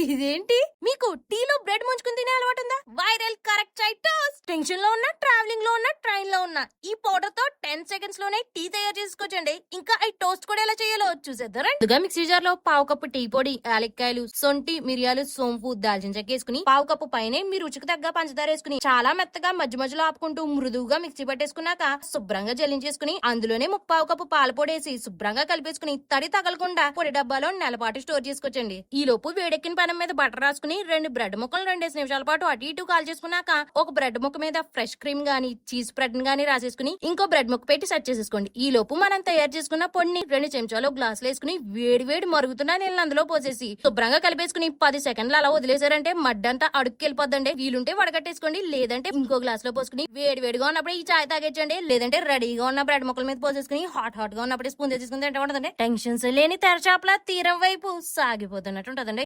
ఇదేంటి? మీకు టీ టెన్షన్లో ఉన్నా ట్రావెలింగ్లో ఉన్నా ట్రైన్లో ఉన్నా ఈ పౌడర్తో టెన్ సెకండ్స్లోనే టీ తయారు చేసుకోవచ్చండి ఇంకా ఈ టోస్ట్ కూడా ఎలా చేయాలో చూసేద్దారా ముందుగా మిక్సీ జార్లో పావు కప్పు టీ పొడి యాలక్కాయలు సొంటి మిరియాలు సోంపు దాల్చిన చెక్క వేసుకుని పావు కప్పు పైన మీ రుచికి తగ్గ పంచదార వేసుకుని చాలా మెత్తగా మధ్య మధ్యలో ఆపుకుంటూ మృదువుగా మిక్సీ పట్టేసుకున్నాక శుభ్రంగా జల్లించేసుకుని అందులోనే ముప్పావు కప్పు పాల పొడేసి శుభ్రంగా కలిపేసుకుని తడి తగలకుండా పొడి డబ్బాలో నెలపాటు స్టోర్ చేసుకోవచ్చండి. ఈ లోపు వేడెక్కిన పనం మీద బటర్ రాసుకుని రెండు బ్రెడ్ ముక్కలు రెండేసి నిమిషాల పాటు అటు ఇటు కాల్ చేసుకున్నాక ఒక బ్రెడ్ ముక్క మీద ఫ్రెష్ క్రీమ్ గానీ చీజ్ బ్రెడ్ గానీ రాసేసుకుని ఇంకో బ్రెడ్ ముక్క పెట్టి సెట్ చేసేసుకోండి. ఈ లోపు మనం తయారు చేసుకున్న పొడిని రెండు చెంచాలు గ్లాసులు వేసుకుని వేడి వేడి మరుగుతున్న నీళ్ళని అందులో పోసేసి శుభ్రంగా కలిపేసుకుని పది సెకండ్లు అలా వదిలేసారంటే మడ్డంతా అడుక్కి వెళ్ళిపోద్దండి వీలుంటే వడగట్టేసుకోండి లేదంటే ఇంకో గ్లాస్లో పోసుకుని వేడి వేడిగా ఉన్నప్పుడు ఈ చాయ్ తాగేచ్చండి. లేదంటే రెడీగా ఉన్న బ్రెడ్ ముక్కల మీద పోసేసుకుని హాట్ హాట్గా ఉన్నప్పుడు స్పూన్ తెచ్చేసుకుని తింటే ఉంటుందండి టెన్షన్స్ లేని తెరచాపల తీరం వైపు సాగిపోతున్నట్టు ఉంటుందండి.